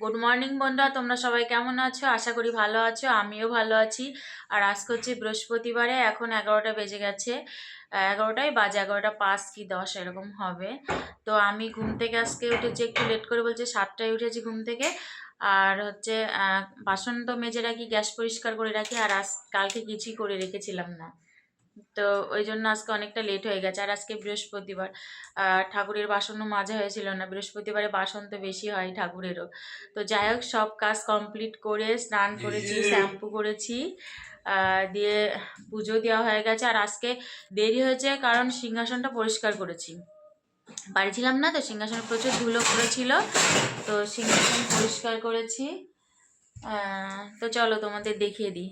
Good morning বন্ধুরা। তোমরা সবাই কেমন আছো? আশা করি ভালো আছো। আমিও ভালো আছি। আর আজকে হচ্ছে বৃহস্পতিবারে এখন এগারোটা বেজে গেছে। আহ, এগারোটাই বাজে এগারোটা পাঁচ কি দশ এরকম হবে। তো আমি ঘুম থেকে আজকে উঠেছি একটু লেট করে বলছে সাতটায় উঠেছি ঘুম থেকে। আর হচ্ছে বাসন তো মেজে রাখি গ্যাস পরিষ্কার করে রাখি। আর আজ কালকে কিছুই করে রেখেছিলাম না। তো ওই জন্য আজকে অনেকটা লেট হয়ে গেছে। আর আজকে বৃহস্পতিবার। আর ঠাকুরের বাসনও মাজা হয়েছিল না। বৃহস্পতিবারে বাসন তো বেশি হয় ঠাকুরেরও। তো যাই হোক সব কাজ কমপ্লিট করে স্নান করেছি শ্যাম্পু করেছি দিয়ে পুজো দেওয়া হয়ে গেছে। আর আজকে দেরি হয়েছে কারণ সিংহাসনটা পরিষ্কার করেছি। বাড়ি ছিলাম না তো সিংহাসনে প্রচুর ধুলো পড়েছিল। তো সিংহাসন পরিষ্কার করেছি। তো চলো তোমাদের দেখিয়ে দিই।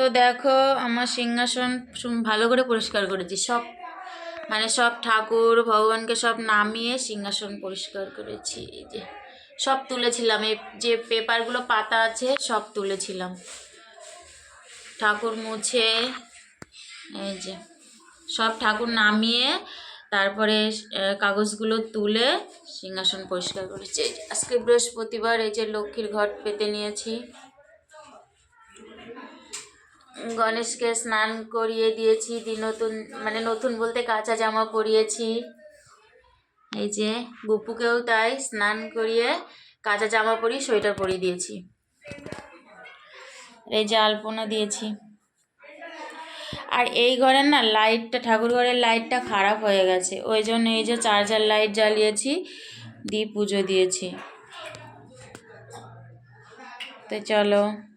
তো দেখো আমার সিংহাসন ভালো করে পরিষ্কার করেছি। সব মানে সব ঠাকুর, ভগবানকে সব নামিয়ে সিংহাসন পরিষ্কার করেছি। এই যে সব তুলেছিলাম। এই যে পেপারগুলো পাতা আছে, সব তুলেছিলাম। ঠাকুর মুছে, এই যে সব ঠাকুর নামিয়ে তারপরে কাগজগুলো তুলে সিংহাসন পরিষ্কার করেছি। আজকে বৃহস্পতিবার, এই যে লক্ষ্মীর ঘট পেতে নিয়েছি। গণেশকে স্নান করিয়ে দিয়েছি, দি নতুন মানে নতুন বলতে কাঁচা জামা পরিয়েছি। এই যে গুপুকেও তাই স্নান করিয়ে কাঁচা জামা পরিয়ে সোয়েটার পরিয়ে দিয়েছি। এই যে আলপনা দিয়েছি। আর এই ঘরের না লাইটটা, ঠাকুর ঘরের লাইটটা খারাপ হয়ে গেছে। ওই জন্য এই যে চার্জার লাইট জ্বালিয়েছি, দিয়ে পুজো দিয়েছি। তো চলো।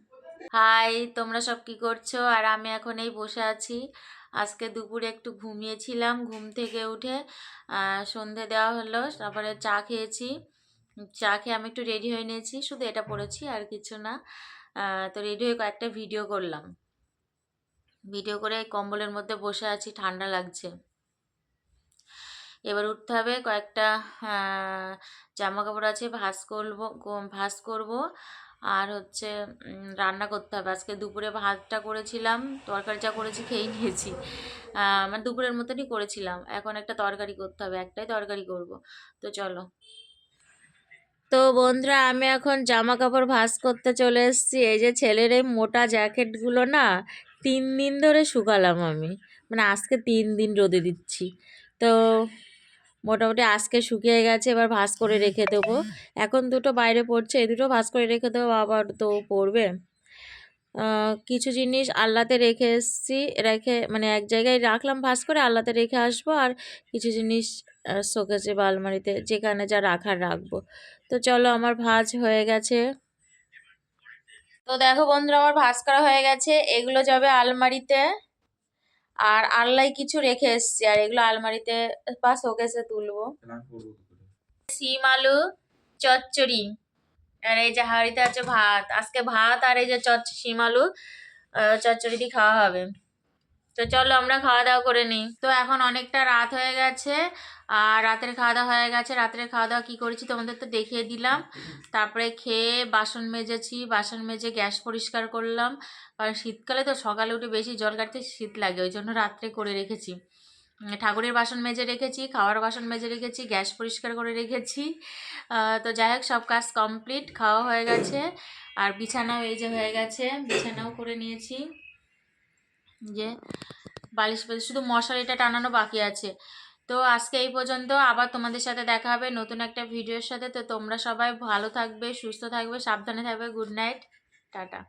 হাই, তোমরা সব কি করছ? আর আমি এখন এই বসে আছি। আজকে দুপুরে একটু ঘুমিয়েছিলাম, ঘুম থেকে উঠে সন্ধে দেওয়া হলো, তারপরে চা খেয়েছি। চা খেয়ে আমি একটু রেডি হয়ে নিয়েছি, শুধু এটা পরেছি আর কিছু না। তো রেডি হয়ে কয়েকটা ভিডিও করলাম। ভিডিও করে কম্বলের মধ্যে বসে আছি, ঠান্ডা লাগছে। এবার উঠতে হবে, কয়েকটা জামা কাপড় আছে, ভাঁজ করব ভাঁজ করব। আর হচ্ছে রান্না করতে হবে। আজকে দুপুরে ভাতটা করেছিলাম, তরকারি যা করেছি খেয়ে নিয়েছি। মানে দুপুরের মতনই করেছিলাম। এখন একটা তরকারি করতে হবে, একটাই তরকারি করব। তো চলো। তো বন্ধুরা, আমি এখন জামা কাপড় ভাঁজ করতে চলে এসেছি। এই যে ছেলের এই মোটা জ্যাকেটগুলো না, তিন দিন ধরে শুকালাম আমি। মানে আজকে তিন দিন রোদে দিচ্ছি। তো মোটামুটি আজকে শুকিয়ে গেছে, এবার ভাঁজ করে রেখে দেবো। এখন দুটো বাইরে পড়ছে, এই দুটো ভাঁজ করে রেখে দেবো আবার তো পড়বে। কিছু জিনিস আল্লাতে রেখে এসেছি, রেখে মানে এক জায়গায় রাখলাম ভাঁজ করে, আল্লাতে রেখে আসব, আর কিছু জিনিস শোকেছে বা আলমারিতে, যেখানে যা রাখার রাখব। তো চলো আমার ভাঁজ হয়ে গেছে। তো দেখো বন্ধুরা, আমার ভাঁজ করা হয়ে গেছে, এগুলো যাবে আলমারিতে। আর আলনায় কিছু রেখে এসছি, আর এগুলো আলমারিতে বা শোকেসে তুলবো। সিম, আলু, চচ্চড়ি, আর এই যে হাড়িতে আছে ভাত। আজকে ভাত আর এই যে চচ্চ, সিম, আলু চচ্চড়ি দিয়ে খাওয়া হবে। তো চলো আমরা খাওয়া দাওয়া করে নিই। তো এখন অনেকটা রাত হয়ে গেছে আর রাতের খাওয়া দাওয়া হয়ে গেছে। রাতের খাওয়া দাওয়া কী করেছি তোমাদের তো দেখিয়ে দিলাম। তারপরে খেয়ে বাসন মেজেছি, বাসন মেজে গ্যাস পরিষ্কার করলাম। কারণ শীতকালে তো সকালে উঠে বেশি জল কাটতে শীত লাগে, ওই জন্য রাত্রে করে রেখেছি। ঠাকুরের বাসন মেজে রেখেছি, খাওয়ার বাসন মেজে রেখেছি, গ্যাস পরিষ্কার করে রেখেছি। তো যাই হোক, সব কাজ কমপ্লিট, খাওয়া হয়ে গেছে। আর বিছানাও এই যে হয়ে গেছে, বিছানাও করে নিয়েছি। যে বালিশ বালিশ, শুধু মশারিটা টানানো বাকি আছে। তো আজকে এই পর্যন্ত আবার তোমাদের সাথে দেখা হবে নতুন একটা ভিডিওর সাথে। তো তোমরা সবাই ভালো থাকবে, সুস্থ থাকবে, সাবধানে থাকবে। Good night, tata.